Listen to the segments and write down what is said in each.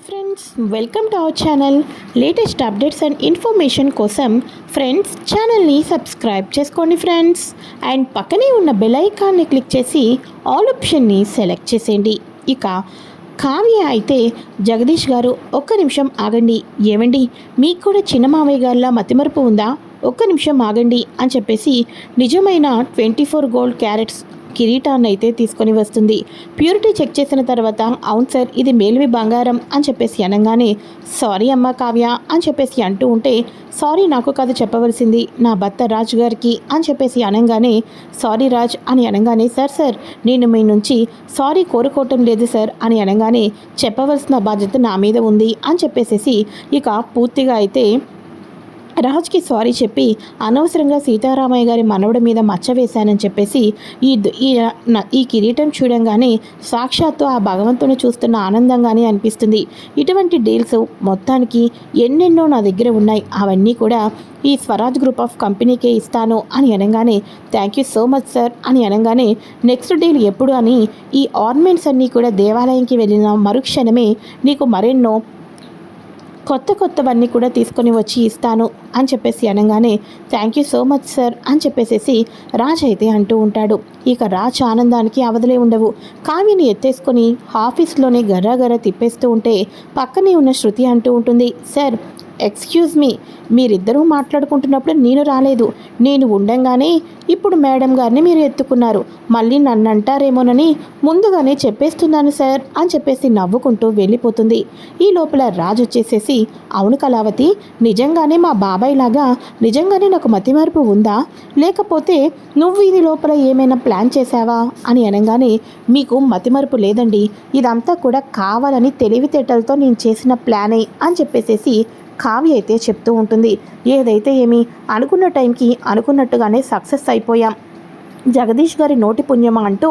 Hi friends welcome to our channel latest updates and information కోసం friends ఛానల్ని subscribe చేసుకోండి friends and పక్కనే ఉన్న బెల్ ఐకాన్ని క్లిక్ చేసి ఆల్ ఆప్షన్ని సెలెక్ట్ చేసేయండి ఇక కావ్య అయితే జగదీష్ గారు ఒక్క నిమిషం ఆగండి ఏమండి మీకు కూడా చిన్న మామయ్య గారిలా మతిమరుపు ఉందా ఒక్క నిమిషం ఆగండి అని చెప్పేసి నిజమైన ట్వంటీ ఫోర్ గోల్డ్ క్యారెట్స్ కిరీటాన్ని అయితే తీసుకొని వస్తుంది. ప్యూరిటీ చెక్ చేసిన తర్వాత అవును సార్ ఇది మేలిమి బంగారం అని చెప్పేసి అనగానే సారీ అమ్మ కావ్య అని చెప్పేసి అంటూ ఉంటే సారీ నాకు కథ చెప్పవలసింది నా భర్త రాజు గారికి అని చెప్పేసి అనగానే సారీ రాజ్ అని అనగానే సార్ సార్ నేను మీ నుంచి సారీ కోరుకోవటం లేదు సార్ అని అనగానే చెప్పవలసిన బాధ్యత నా మీద ఉంది అని చెప్పేసేసి ఇక పూర్తిగా అయితే రాజ్కి సారీ చెప్పి అనవసరంగా సీతారామయ్య గారి మనవడి మీద మచ్చ వేశానని చెప్పేసి ఈ ఈ ఈ కిరీటం చూడంగానే సాక్షాత్తు ఆ భగవంతుని చూస్తున్న ఆనందంగానే అనిపిస్తుంది. ఇటువంటి డీల్స్ మొత్తానికి ఎన్నెన్నో నా దగ్గర ఉన్నాయి. అవన్నీ కూడా ఈ స్వరాజ్ గ్రూప్ ఆఫ్ కంపెనీకే ఇస్తాను అని అనగానే thank you so much sir అని అనగానే నెక్స్ట్ డీల్ ఎప్పుడు అని ఈ ఆర్నమెంట్స్ అన్నీ కూడా దేవాలయంకి వెళ్ళిన మరుక్షణమే నీకు మరెన్నో కొత్త కొత్తవన్నీ కూడా తీసుకొని వచ్చి ఇస్తాను అని చెప్పేసి అనగానే thank you so much sir అని చెప్పేసేసి రాజ్ అయితే అంటూ ఉంటాడు. ఇక రాజ్ ఆనందానికి అవధులే ఉండవు. కావ్యని ఎత్తేసుకొని ఆఫీస్లోనే గర్రా గర్ర తిప్పేస్తూ ఉంటే పక్కనే ఉన్న శృతి అంటూ ఉంటుంది సార్ ఎక్స్క్యూజ్ మీ మీరిద్దరూ మాట్లాడుకుంటున్నప్పుడు నేను రాలేదు. నేను ఉండంగానే ఇప్పుడు మేడం గారిని మీరు ఎత్తుకున్నారు. మళ్ళీ నన్ను అంటారేమోనని ముందుగానే చెప్పేస్తున్నాను సార్ అని చెప్పేసి నవ్వుకుంటూ వెళ్ళిపోతుంది. ఈ లోపల రాజు వచ్చేసేసి అవును కళావతి నిజంగానే మా బాబాయ్ లాగా నిజంగానే నాకు మతిమార్పు ఉందా? లేకపోతే నువ్వు ఇది లోపల ఏమైనా ప్లాన్ చేశావా? అని అనగానే మీకు మతిమరుపు లేదండి. ఇదంతా కూడా కావాలని తెలివితేటలతో నేను చేసిన ప్లానే అని చెప్పేసేసి కావ్య అయితే చెప్తూ ఉంటుంది. ఏదైతే ఏమి అనుకున్న టైంకి అనుకున్నట్టుగానే సక్సెస్ అయిపోయాం. జగదీష్ గారి నోటి పుణ్యమా అంటూ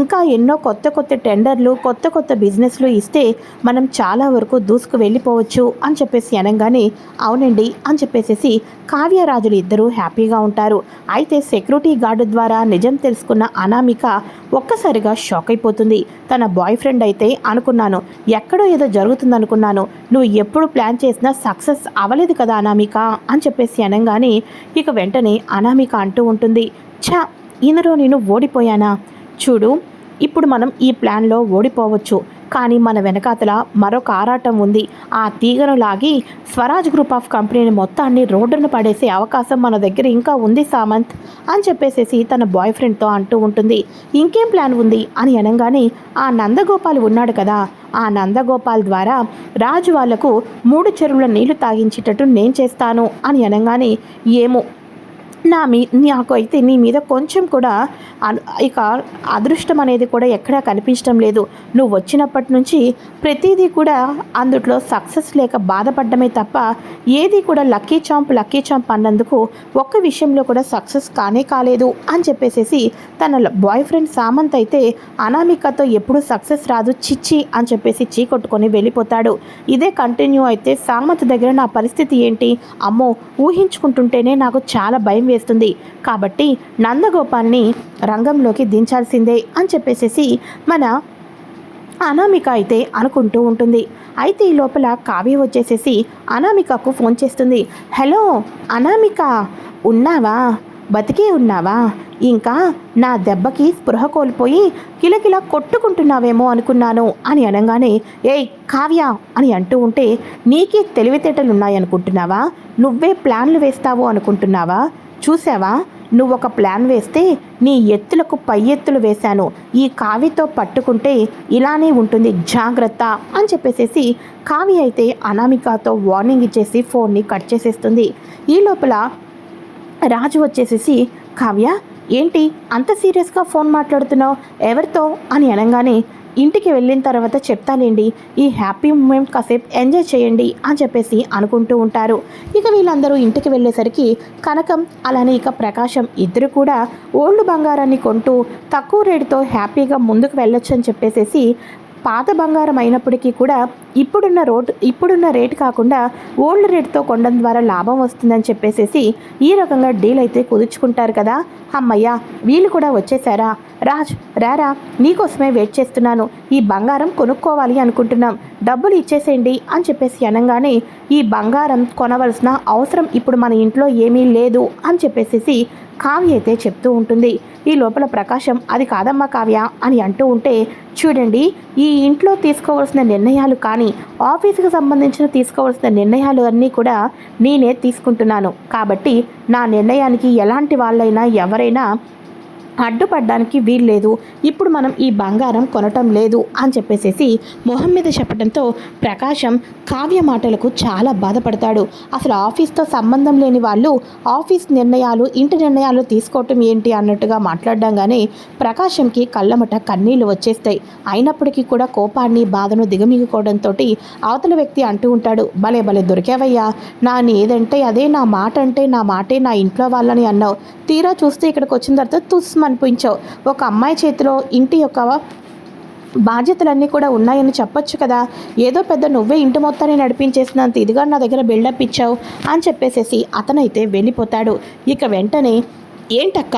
ఇంకా ఎన్నో కొత్త కొత్త టెండర్లు కొత్త కొత్త బిజినెస్లు ఇస్తే మనం చాలా వరకు దూసుకు వెళ్ళిపోవచ్చు అని చెప్పేసి అనగానే అవునండి అని చెప్పేసేసి కావ్యరాజులు ఇద్దరూ హ్యాపీగా ఉంటారు. అయితే సెక్యూరిటీ గార్డు ద్వారా నిజం తెలుసుకున్న అనామిక ఒక్కసారిగా షాక్ అయిపోతుంది. తన బాయ్ ఫ్రెండ్ అయితే అనుకున్నాను ఎక్కడో ఏదో జరుగుతుంది అనుకున్నాను నువ్వు ఎప్పుడు ప్లాన్ చేసినా సక్సెస్ అవ్వలేదు కదా అనామిక అని చెప్పేసి అనగానే ఇక వెంటనే అనామిక అంటూ ఉంటుంది. ఛా ఇందులో నేను ఓడిపోయానా? చూడు ఇప్పుడు మనం ఈ ప్లాన్లో ఓడిపోవచ్చు. కానీ మన వెనకాతల మరొక ఆరాటం ఉంది. ఆ తీగను లాగి స్వరాజ్ గ్రూప్ ఆఫ్ కంపెనీని మొత్తాన్ని రోడ్డున పడేసే అవకాశం మన దగ్గర ఇంకా ఉంది సామంత్ అని చెప్పేసేసి తన బాయ్ ఫ్రెండ్తో అంటూ ఉంటుంది. ఇంకేం ప్లాన్ ఉంది? అని అనగానే ఆ నందగోపాల్ ఉన్నాడు కదా. ఆ నందగోపాల్ ద్వారా రాజు వాళ్ళకు మూడు చెరువుల నీళ్ళు తాగించేటట్టు నేను చేస్తాను అని అనగానే ఏమో నా మీ నాకు అయితే నీ మీద కొంచెం కూడా ఇక అదృష్టం అనేది కూడా ఎక్కడా కనిపించడం లేదు. నువ్వు వచ్చినప్పటి నుంచి ప్రతిదీ కూడా అందుట్లో సక్సెస్ లేక బాధపడ్డమే తప్ప ఏది కూడా లక్కీ చాంప్ లక్కీ చాంప్ అన్నందుకు ఒక్క విషయంలో కూడా సక్సెస్ కానే కాలేదు అని చెప్పేసేసి తన బాయ్ ఫ్రెండ్ సామంత్ అయితే అనామికతో ఎప్పుడు సక్సెస్ రాదు చిచ్చి అని చెప్పేసి చీకొట్టుకొని వెళ్ళిపోతాడు. ఇదే కంటిన్యూ అయితే సామంత్ దగ్గర నా పరిస్థితి ఏంటి? అమ్మో ఊహించుకుంటుంటేనే నాకు చాలా భయం వేస్తుంది. కాబట్టి నందగోపాల్ని రంగంలోకి దించాల్సిందే అని చెప్పేసేసి మన అనామిక అయితే అనుకుంటూ ఉంటుంది. అయితే ఈ లోపల కావ్య వచ్చేసేసి అనామికకు ఫోన్ చేస్తుంది. హలో అనామిక ఉన్నావా? బతికే ఉన్నావా? ఇంకా నా దెబ్బకి స్పృహ కోల్పోయి కిలకిల కొట్టుకుంటున్నావేమో అనుకున్నాను అని అనగానే ఏయ్ కావ్య అని అంటూ ఉంటే నీకే తెలివితేటలు ఉన్నాయనుకుంటున్నావా నువ్వే ప్లాన్లు వేస్తావు అనుకుంటున్నావా? చూసావా నువ్వు ఒక ప్లాన్ వేస్తే నీ ఎత్తులకు పై ఎత్తులు వేశాను. ఈ కావితో పట్టుకుంటే ఇలానే ఉంటుంది జాగ్రత్త అని చెప్పేసేసి కావి అయితే అనామికతో వార్నింగ్ ఇచ్చేసి ఫోన్ని కట్ చేసేస్తుంది. ఈ లోపల రాజు వచ్చేసేసి కావ్య ఏంటి అంత సీరియస్గా ఫోన్ మాట్లాడుతున్నావు? ఎవరితో? అని అనగానే ఇంటికి వెళ్ళిన తర్వాత చెప్తానండి ఈ హ్యాపీ మూమెంట్ కాసేపు ఎంజాయ్ చేయండి అని చెప్పేసి అనుకుంటూ ఉంటారు. ఇక వీళ్ళందరూ ఇంటికి వెళ్ళేసరికి కనకం అలానే ఇక ప్రకాశం ఇద్దరు కూడా ఓల్డ్ బంగారాన్ని కొంటూ తక్కువ రేటుతో హ్యాపీగా ముందుకు వెళ్ళొచ్చు అని చెప్పేసేసి పాత బంగారం అయినప్పటికీ కూడా ఇప్పుడున్న రోడ్ ఇప్పుడున్న రేటు కాకుండా ఓల్డ్ రేట్తో కొనడం ద్వారా లాభం వస్తుందని చెప్పేసేసి ఈ రకంగా డీల్ అయితే కుదుర్చుకుంటారు కదా. అమ్మయ్య వీళ్ళు కూడా వచ్చేసారా రాజ్ రారా నీకోసమే వెయిట్ చేస్తున్నాను. ఈ బంగారం కొనుక్కోవాలి అనుకుంటున్నాం. డబ్బులు ఇచ్చేసేయండి అని చెప్పేసి అనగానే ఈ బంగారం కొనవలసిన అవసరం ఇప్పుడు మన ఇంట్లో ఏమీ లేదు అని చెప్పేసేసి కావ్య అయితే చెప్తూ ఉంటుంది. ఈ లోపల ప్రకాశం అది కాదమ్మా కావ్య అని అంటూ ఉంటే చూడండి ఈ ఈ ఇంట్లో తీసుకోవాల్సిన నిర్ణయాలు కానీ ఆఫీసుకు సంబంధించిన తీసుకోవాల్సిన నిర్ణయాలు అన్నీ కూడా నేనే తీసుకుంటున్నాను. కాబట్టి నా నిర్ణయానికి ఎలాంటి వాళ్ళైనా ఎవరైనా అడ్డుపడడానికి వీల్లేదు. ఇప్పుడు మనం ఈ బంగారం కొనటం లేదు అని చెప్పేసేసి మొహం మీద చెప్పడంతో ప్రకాశం కావ్య మాటలకు చాలా బాధపడతాడు. అసలు ఆఫీస్తో సంబంధం లేని వాళ్ళు ఆఫీస్ నిర్ణయాలు ఇంటి నిర్ణయాలు తీసుకోవటం ఏంటి అన్నట్టుగా మాట్లాడడంగానే ప్రకాశంకి కళ్ళమట కన్నీళ్ళు వచ్చేస్తాయి. అయినప్పటికీ కూడా కోపాన్ని బాధను దిగమిగుకోవడంతో అవతల వ్యక్తి అంటూ ఉంటాడు భలే భలే దొరికావయ్యా. నా ఏదంటే అదే నా మాట అంటే నా మాటే నా ఇంట్లో వాళ్ళని అన్నావు. తీరా చూస్తే ఇక్కడికి వచ్చిన తర్వాత తుస్మ అనిపించావు ఒక అమ్మాయి చేతిలో ఇంటి యొక్క బాధ్యతలన్నీ కూడా ఉన్నాయని చెప్పొచ్చు కదా. ఏదో పెద్ద నువ్వే ఇంటి మొత్తాన్ని నడిపించేసినంత ఇదిగా నా దగ్గర బిల్డప్ ఇచ్చావు అని చెప్పేసేసి అతనైతే వెళ్ళిపోతాడు. ఇక వెంటనే ఏంటక్క?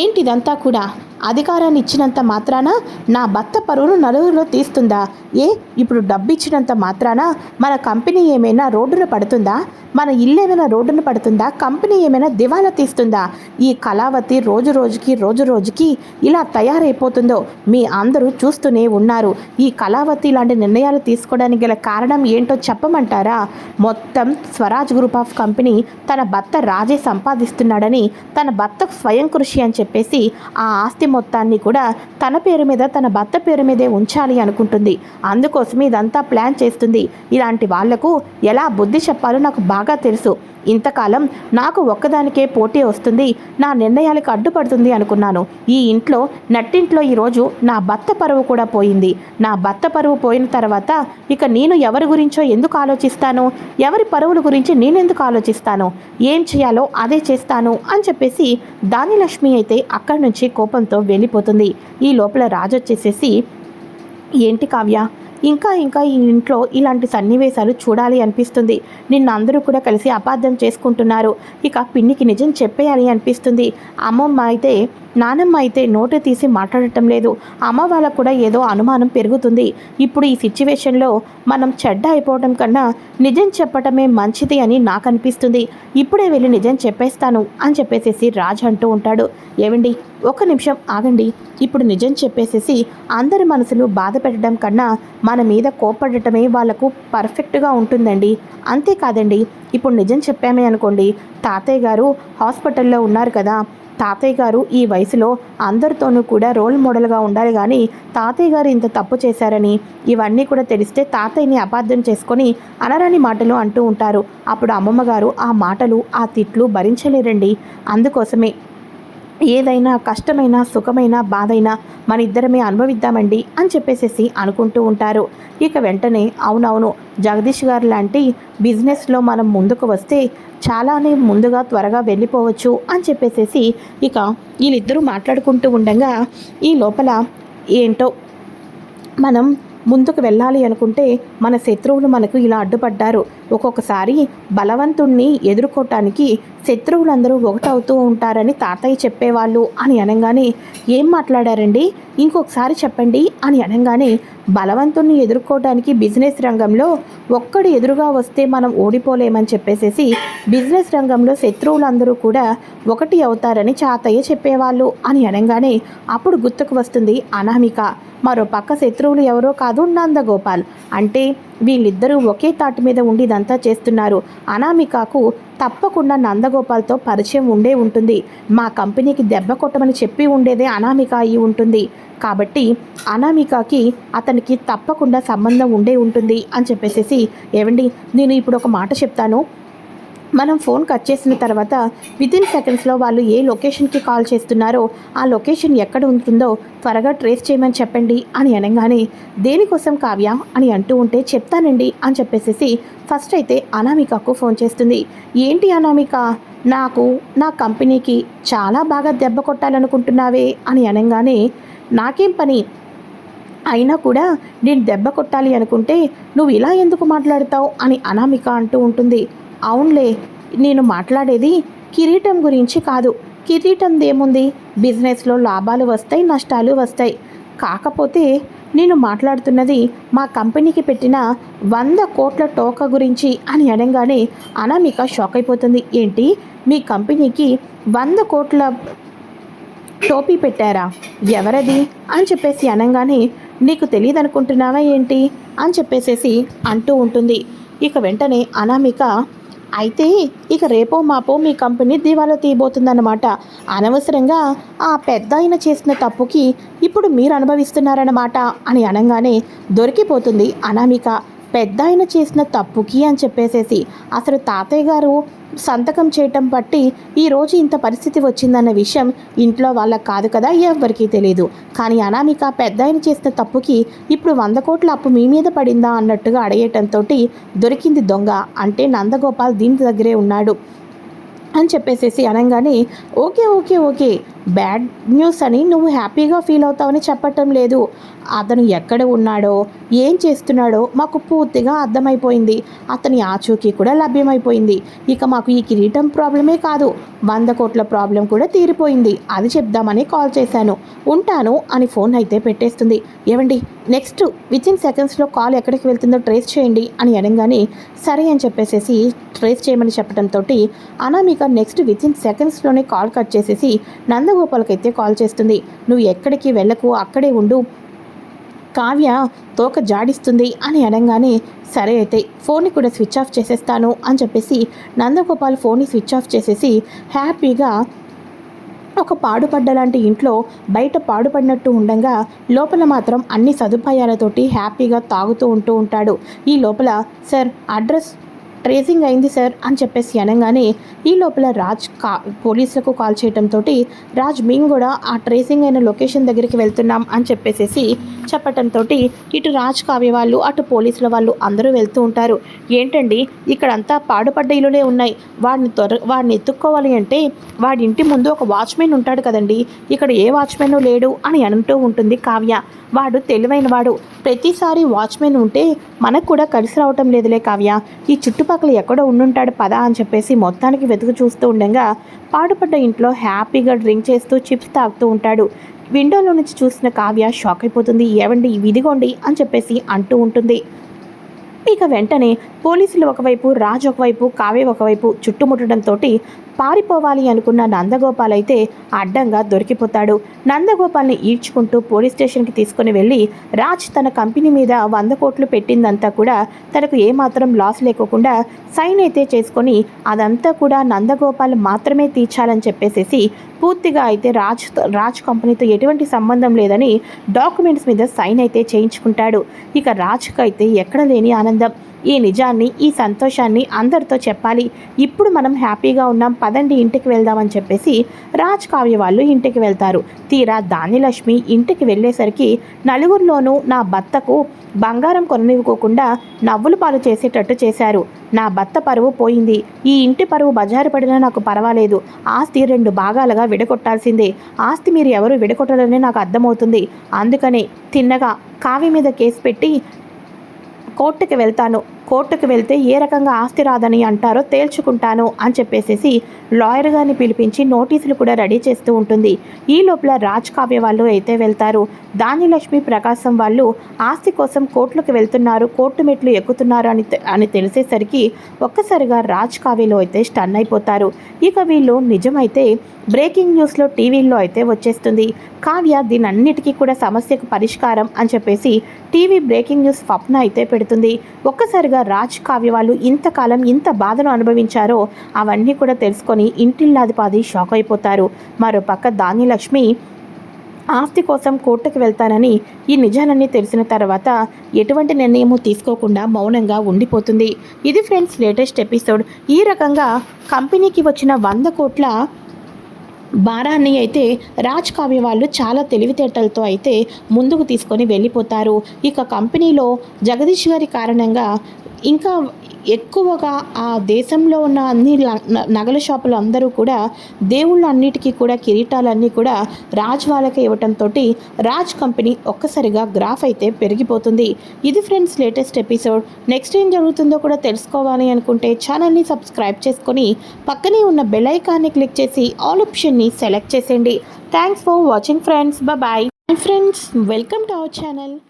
ఏంటిదంతా కూడా? అధికారాన్ని ఇచ్చినంత మాత్రాన నా భర్త పరువును నలుగురిలో తీస్తుందా? ఏ ఇప్పుడు డబ్బు ఇచ్చినంత మాత్రాన మన కంపెనీ ఏమైనా రోడ్డున పడుతుందా? మన ఇల్లు ఏమైనా రోడ్డున పడుతుందా? కంపెనీ ఏమైనా దివాలా తీస్తుందా? ఈ కళావతి రోజు రోజుకి రోజు రోజుకి ఇలా తయారైపోతుందో మీ అందరూ చూస్తూనే ఉన్నారు. ఈ కళావతి లాంటి నిర్ణయాలు తీసుకోవడానికి గల కారణం ఏంటో చెప్పమంటారా? మొత్తం స్వరాజ్ గ్రూప్ ఆఫ్ కంపెనీ తన భర్త రాజే సంపాదిస్తున్నాడని తన భర్తకు స్వయం కృషి అని చెప్పేసి ఆ ఆస్తి మొత్తాన్ని కూడా తన పేరు మీద తన భర్త పేరు మీదే ఉంచాలి అనుకుంటుంది. అందుకోసం ఇదంతా ప్లాన్ చేస్తుంది. ఇలాంటి వాళ్ళకు ఎలా బుద్ధి చెప్పాలో నాకు బాగా తెలుసు. ఇంతకాలం నాకు ఒక్కదానికే పోటీ వస్తుంది. నా నిర్ణయాలకు అడ్డుపడుతుంది అనుకున్నాను. ఈ ఇంట్లో నట్టింట్లో ఈరోజు నా భర్త పరువు కూడా పోయింది. నా భర్త పరువు పోయిన తర్వాత ఇక నేను ఎవరి గురించో ఎందుకు ఆలోచిస్తాను? ఎవరి పరువుల గురించి నేనెందుకు ఆలోచిస్తాను? ఏం చేయాలో అదే చేస్తాను అని చెప్పేసి దానిలక్ష్మి అయితే అక్కడి నుంచి కోపంతో వెళ్ళిపోతుంది. ఈ లోపల రాజు వచ్చేసేసి ఏంటి కావ్య? ఇంకా ఇంకా ఈ ఇంట్లో ఇలాంటి సన్నివేశాలు చూడాలి అనిపిస్తుంది. నిన్న అందరూ కూడా కలిసి అపార్థం చేసుకుంటున్నారు. ఇక పిన్నికి నిజం చెప్పేయాలి అనిపిస్తుంది. అమ్మమ్మ అయితే నానమ్మ అయితే నోటు తీసి మాట్లాడటం లేదు. అమ్మ వాళ్ళకు కూడా ఏదో అనుమానం పెరుగుతుంది. ఇప్పుడు ఈ సిచ్యువేషన్లో మనం చెడ్డ అయిపోవడం కన్నా నిజం చెప్పటమే మంచిది అని నాకు అనిపిస్తుంది. ఇప్పుడే వెళ్ళి నిజం చెప్పేస్తాను అని చెప్పేసేసి రాజ్ అంటూ ఉంటాడు. ఏమండి ఒక నిమిషం ఆగండి. ఇప్పుడు నిజం చెప్పేసేసి అందరి మనసులు బాధ పెట్టడం కన్నా మన మీద కోపడటమే వాళ్ళకు పర్ఫెక్ట్గా ఉంటుందండి. అంతేకాదండి ఇప్పుడు నిజం చెప్పామే అనుకోండి తాతయ్య గారు హాస్పిటల్లో ఉన్నారు కదా తాతయ్య గారు ఈ వయసులో అందరితోనూ కూడా రోల్ మోడల్గా ఉండాలి కానీ తాతయ్య గారు ఇంత తప్పు చేశారని ఇవన్నీ కూడా తెలిస్తే తాతయ్యని అపార్థం చేసుకొని అనరాని మాటలు అంటూ ఉంటారు. అప్పుడు అమ్మమ్మ గారు ఆ మాటలు ఆ తిట్లు భరించలేరండి. అందుకోసమే ఏదైనా కష్టమైన సుఖమైన బాధైనా మన ఇద్దరమే అనుభవిద్దామండి అని చెప్పేసేసి అనుకుంటూ ఉంటారు. ఇక వెంటనే అవునవును జగదీష్ గారు లాంటి బిజినెస్లో మనం ముందుకు వస్తే చాలానే ముందుగా త్వరగా వెళ్ళిపోవచ్చు అని చెప్పేసేసి ఇక వీళ్ళిద్దరూ మాట్లాడుకుంటూ ఉండగా ఈ లోపల ఏంటో మనం ముందుకు వెళ్ళాలి అనుకుంటే మన శత్రువులు మనకు ఇలా అడ్డుపడ్డారు. ఒక్కొక్కసారి బలవంతుణ్ణి ఎదుర్కోవటానికి శత్రువులందరూ ఒకటవుతూ ఉంటారని తాతయ్య చెప్పేవాళ్ళు అని అనగానే ఏం మాట్లాడారండి? ఇంకొకసారి చెప్పండి అని అనగానే బలవంతుణ్ణి ఎదుర్కోవడానికి బిజినెస్ రంగంలో ఒక్కడు ఎదురుగా వస్తే మనం ఓడిపోలేమని చెప్పేసేసి బిజినెస్ రంగంలో శత్రువులందరూ కూడా ఒకటి అవుతారని చాతయ్య చెప్పేవాళ్ళు అని అనగానే అప్పుడు గుర్తుకు వస్తుంది అనామిక. మరో పక్క శత్రువులు ఎవరో కాదు నందగోపాల్. అంటే వీళ్ళిద్దరూ ఒకే తాటి మీద ఉండి ఇదంతా చేస్తున్నారు. అనామికకు తప్పకుండా నందగోపాల్తో పరిచయం ఉండే ఉంటుంది. మా కంపెనీకి దెబ్బ కొట్టమని చెప్పి ఉండేదే అనామిక అయి ఉంటుంది. కాబట్టి అనామికకి అతనికి తప్పకుండా సంబంధం ఉండే ఉంటుంది అని చెప్పేసేసి ఏవండి నేను ఇప్పుడు ఒక మాట చెప్తాను. మనం ఫోన్ కట్ చేసిన తర్వాత వితిన్ సెకండ్స్లో వాళ్ళు ఏ లొకేషన్కి కాల్ చేస్తున్నారో ఆ లొకేషన్ ఎక్కడ ఉంటుందో త్వరగా ట్రేస్ చేయమని చెప్పండి అని అనగానే దేనికోసం కావ్య? అని అంటూ ఉంటే చెప్తానండి అని చెప్పేసేసి ఫస్ట్ అయితే అనామికకు ఫోన్ చేస్తుంది. ఏంటి అనామిక? నాకు నా కంపెనీకి చాలా బాగా దెబ్బ కొట్టాలనుకుంటున్నావే అని అనగానే నాకేం పని? అయినా కూడా నేను దెబ్బ కొట్టాలి అనుకుంటే నువ్వు ఇలా ఎందుకు మాట్లాడతావు అని అనామిక అంటూ ఉంటుంది. అవునులే నేను మాట్లాడేది కిరీటం గురించి కాదు. కిరీటందేముంది? బిజినెస్లో లాభాలు వస్తాయి నష్టాలు వస్తాయి. కాకపోతే నేను మాట్లాడుతున్నది మా కంపెనీకి పెట్టిన వంద కోట్ల టోక గురించి అని అనగానే అనామిక షాక్ అయిపోతుంది. ఏంటి? మీ కంపెనీకి వంద కోట్ల టోపీ పెట్టారా? ఎవరది? అని చెప్పేసి అనగానే నీకు తెలియదు అనుకుంటున్నావా ఏంటి? అని చెప్పేసేసి అంటూ ఉంటుంది. ఇక వెంటనే అనామిక అయితే ఇక రేపో మాపో మీ కంపెనీ దివాలా తీయబోతుందన్నమాట. అనవసరంగా ఆ పెద్ద ఆయన చేసిన తప్పుకి ఇప్పుడు మీరు అనుభవిస్తున్నారన్నమాట అని అనగానే దొరికిపోతుంది అనామిక. పెద్ద ఆయన చేసిన తప్పుకి అని చెప్పేసేసి అసలు తాతయ్య గారు సంతకం చేయటం బట్టి ఈరోజు ఇంత పరిస్థితి వచ్చిందన్న విషయం ఇంట్లో వాళ్ళకి కాదు కదా ఎవ్వరికీ తెలియదు కానీ అనామిక పెద్ద ఆయన చేసిన తప్పుకి ఇప్పుడు వంద కోట్ల అప్పు మీ మీద పడిందా అన్నట్టుగా అడిగేయటంతో దొరికింది దొంగ. అంటే నందగోపాల్ దీని దగ్గరే ఉన్నాడు అని చెప్పేసేసి అనగానే okay okay okay bad news అని నువ్వు హ్యాపీగా ఫీల్ అవుతావని చెప్పటం లేదు. అతను ఎక్కడ ఉన్నాడో ఏం చేస్తున్నాడో మాకు పూర్తిగా అర్థమైపోయింది. అతని ఆచూకీ కూడా లభ్యమైపోయింది. ఇక మాకు ఈ కిరీటం ప్రాబ్లమే కాదు. వంద కోట్ల ప్రాబ్లం కూడా తీరిపోయింది. అది చెప్దామని కాల్ చేశాను. ఉంటాను అని ఫోన్ అయితే పెట్టేస్తుంది. ఏమండి నెక్స్ట్ విత్ ఇన్ సెకండ్స్లో కాల్ ఎక్కడికి వెళ్తుందో ట్రేస్ చేయండి అని అనగానే సరే అని చెప్పేసేసి ట్రేస్ చేయమని చెప్పడంతో అనామిక నెక్స్ట్ విత్ ఇన్ సెకండ్స్లోనే కాల్ కట్ చేసేసి నందగోపాల్కి అయితే కాల్ చేస్తుంది. నువ్వు ఎక్కడికి వెళ్ళకు అక్కడే ఉండు. కావ్య తోక జాడిస్తుంది అని అనగానే సరే అయితే ఫోన్ని కూడా స్విచ్ ఆఫ్ చేసేస్తాను అని చెప్పేసి నందగోపాల్ ఫోన్ని స్విచ్ ఆఫ్ చేసేసి హ్యాపీగా ఒక పాడుపడ్డ లాంటి ఇంట్లో బయట పాడుపడినట్టు ఉండగా లోపల మాత్రం అన్ని సదుపాయాలతోటి హ్యాపీగా తాగుతూ ఉంటూ ఉంటాడు. ఈ లోపల సార్ అడ్రస్ ట్రేసింగ్ అయింది సార్ అని చెప్పేసి అనగానే ఈ లోపల రాజ్ కా పోలీసులకు కాల్ చేయడంతో రాజ్ మేము కూడా ఆ ట్రేసింగ్ అయిన లొకేషన్ దగ్గరికి వెళ్తున్నాం అని చెప్పేసేసి చెప్పటంతో ఇటు రాజ్ కావ్య వాళ్ళు అటు పోలీసుల వాళ్ళు అందరూ వెళ్తూ ఉంటారు. ఏంటండి? ఇక్కడంతా పాడుపడ్డ ఇల్లులే ఉన్నాయి. వాడిని త్వర వాడిని ఎత్తుక్కోవాలి అంటే వాడి ఇంటి ముందు ఒక వాచ్మెన్ ఉంటాడు కదండి. ఇక్కడ ఏ వాచ్మెన్ లేడు అని అంటూ ఉంటుంది కావ్య. వాడు తెలివైన వాడు ప్రతిసారి వాచ్మెన్ ఉంటే మనకు కూడా కలిసి రావటం లేదులే కావ్య. ఈ చుట్టుపక్కల ఎక్కడో ఉండుంటాడు పదా అని చెప్పేసి మొత్తానికి వెతుకు చూస్తూ ఉండగా పాడుపడ్డ ఇంట్లో హ్యాపీగా డ్రింక్ చేస్తూ చిప్స్ తాగుతూ ఉంటాడు. విండోలో నుంచి చూసిన కావ్య షాక్ అయిపోతుంది. ఏవండి? ఇదిగోండి అని చెప్పేసి అంటూ ఉంటుంది. ఇక వెంటనే పోలీసులు ఒకవైపు రాజు ఒకవైపు కావ్య ఒకవైపు చుట్టుముట్టడంతో పారిపోవాలి అనుకున్న నందగోపాల్ అయితే అడ్డంగా దొరికిపోతాడు. నందగోపాల్ని ఈడ్చుకుంటూ పోలీస్ స్టేషన్కి తీసుకుని వెళ్ళి రాజ్ తన కంపెనీ మీద వంద కోట్లు పెట్టిందంతా కూడా తనకు ఏమాత్రం లాస్ లేకోకుండా సైన్ అయితే చేసుకొని అదంతా కూడా నందగోపాల్ మాత్రమే తీర్చాలని చెప్పేసేసి పూర్తిగా అయితే రాజ్ రాజ్ కంపెనీతో ఎటువంటి సంబంధం లేదని డాక్యుమెంట్స్ మీద సైన్ అయితే చేయించుకుంటాడు. ఇక రాజ్కి అయితే ఎక్కడ లేని ఆనందం. ఈ నిజాన్ని ఈ సంతోషాన్ని అందరితో చెప్పాలి. ఇప్పుడు మనం హ్యాపీగా ఉన్నాం పదండి ఇంటికి వెళ్దామని చెప్పేసి రాజ్ కావ్య వాళ్ళు ఇంటికి వెళ్తారు. తీరా దానిలక్ష్మి ఇంటికి వెళ్ళేసరికి నలుగురిలోనూ నా భర్తకు బంగారం కొననివ్వకోకుండా నవ్వులు పాలు చేసేటట్టు చేశారు. నా భర్త పరువు పోయింది. ఈ ఇంటి పరువు బజారు పడినా నాకు పర్వాలేదు. ఆస్తి రెండు భాగాలుగా విడగొట్టాల్సిందే. ఆస్తి మీరు ఎవరు విడగొట్టాలని నాకు అర్థమవుతుంది. అందుకనే తిన్నగా కావి మీద కేసు పెట్టి కోర్టుకి వెళ్తాను. కోర్టుకు వెళ్తే ఏ రకంగా ఆస్తి రాదని అంటారో తేల్చుకుంటాను అని చెప్పేసేసి లాయర్ గారిని పిలిపించి నోటీసులు కూడా రెడీ చేస్తూ ఉంటుంది. ఈ లోపల రాజ్ కావ్య వాళ్ళు అయితే వెళ్తారు. దానిలక్ష్మి ప్రకాశం వాళ్ళు ఆస్తి కోసం కోర్టులకు వెళ్తున్నారు. కోర్టు మెట్లు ఎక్కుతున్నారు అని తె- అని తెలిసేసరికి ఒక్కసారిగా రాజ్ కావ్యలో అయితే స్టన్ అయిపోతారు. ఇక వీళ్ళు నిజమైతే బ్రేకింగ్ న్యూస్లో టీవీల్లో అయితే వచ్చేస్తుంది. కావ్య దీని అన్నిటికీ కూడా సమస్యకు పరిష్కారం అని చెప్పేసి టీవీ బ్రేకింగ్ న్యూస్ స్వప్న అయితే పెడుతుంది. ఒక్కసారిగా రాజ్ కావ్య వాళ్ళు ఇంతకాలం ఇంత బాధను అనుభవించారో అవన్నీ కూడా తెలుసుకొని ఇంటిల్లాదిపాది షాక్ అయిపోతారు. మరోపక్క ధాన్యలక్ష్మి ఆస్తి కోసం కోర్టుకు వెళ్తానని ఈ నిజాలన్నీ తెలిసిన తర్వాత ఎటువంటి నిర్ణయము తీసుకోకుండా మౌనంగా ఉండిపోతుంది. ఇది ఫ్రెండ్స్ లేటెస్ట్ ఎపిసోడ్. ఈ రకంగా కంపెనీకి వచ్చిన వంద కోట్ల భారాన్ని అయితే రాజ్ కావ్య వాళ్ళు చాలా తెలివితేటలతో అయితే ముందుకు తీసుకొని వెళ్ళిపోతారు. ఇక కంపెనీలో జగదీష్ గారి కారణంగా ఇంకా ఎక్కువగా ఆ దేశంలో ఉన్న అన్ని నగల షాపులు అందరూ కూడా దేవుళ్ళ అన్నిటికీ కూడా కిరీటాలన్నీ కూడా రాజ్ వాళ్ళకే ఇవ్వటంతో రాజ్ కంపెనీ ఒక్కసారిగా గ్రాఫ్ అయితే పెరిగిపోతుంది. ఇది ఫ్రెండ్స్ లేటెస్ట్ ఎపిసోడ్. నెక్స్ట్ ఏం జరుగుతుందో కూడా తెలుసుకోవాలి అనుకుంటే ఛానల్ని సబ్స్క్రైబ్ చేసుకొని పక్కనే ఉన్న బెల్ ఐకాన్ని క్లిక్ చేసి ఆల్ ఆప్షన్ని సెలెక్ట్ చేసేయండి. Thanks for watching friends. Bye friends welcome to our channel.